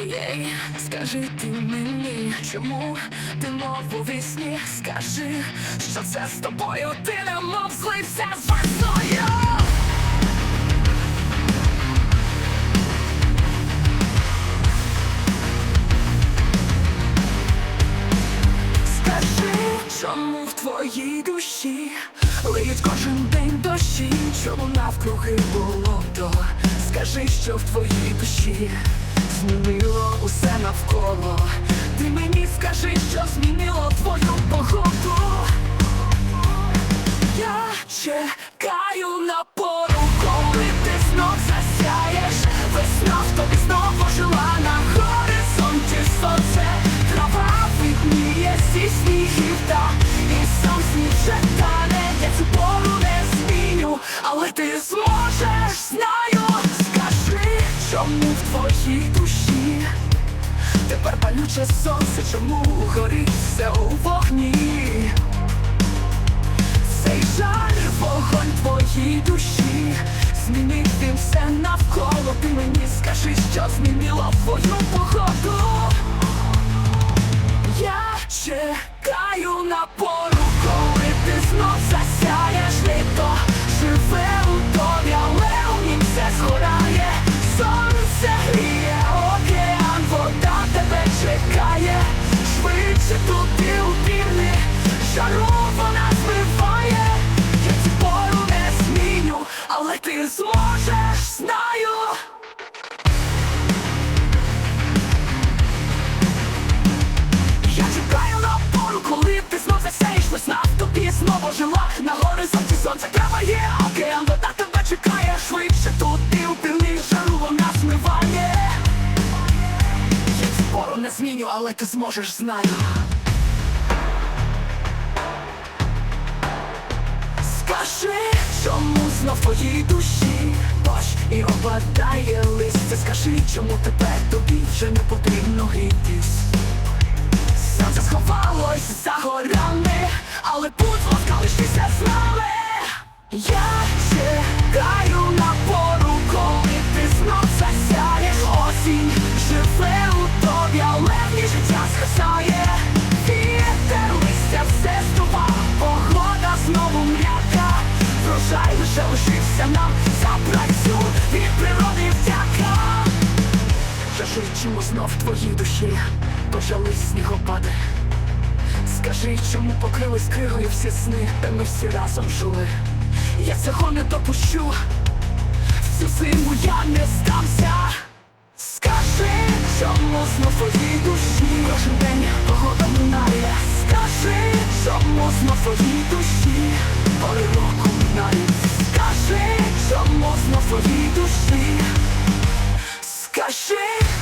Єй, скажи ти мені, чому ти мов у вісні? Скажи, що це з тобою, ти не мов злився з весною. Скажи, чому в твоїй душі лиють кожен день дощі, чому навкруги болото? Скажи, що в твоїй душі змінило усе навколо. Ти мені скажи, що змінило твою погоду. Я чекаю на пору, коли ти знов засяєш. Весна в тобі знову жила на горизонті сонце, трава видніє зі снігів та і сам сніг вже тане, я цю пору не зміню, але ти зможеш, знаю, скажи, чому в твоїй тепер палюче сонце, чому горить все у вогні? Цей жаль, вогонь твоїй душі. Змінив він все навколо. Ти мені скажи, що змінило твою погоду але ти зможеш, знаю. Я чекаю на пору, коли ти знов засяєш Весна в тобі знову жила. На горизонті сонце є океан, вода тебе чекає. Швидше туди у півдні, жару вона змиває. Я цю пору не зміню, але ти зможеш, знаю в твоїй душі. Дощ і опадає листя Скажи, чому тепер тобі вже не потрібно грітись? Сонце сховалось за горами, але путь ласкалишся з нами. Я чому знов в твоїй душі. Почались снігопади. Скажи, чому покрились кригою всі сни, де ми всі разом жили. Я цього не допущу, в цю зиму я не здамся. Скажи, чому знов твоїй душі. Кожен день погода минає. Скажи, чому знов твоїй душі. Пори року минають. Скажи, чому знов твоїй душі. Скажи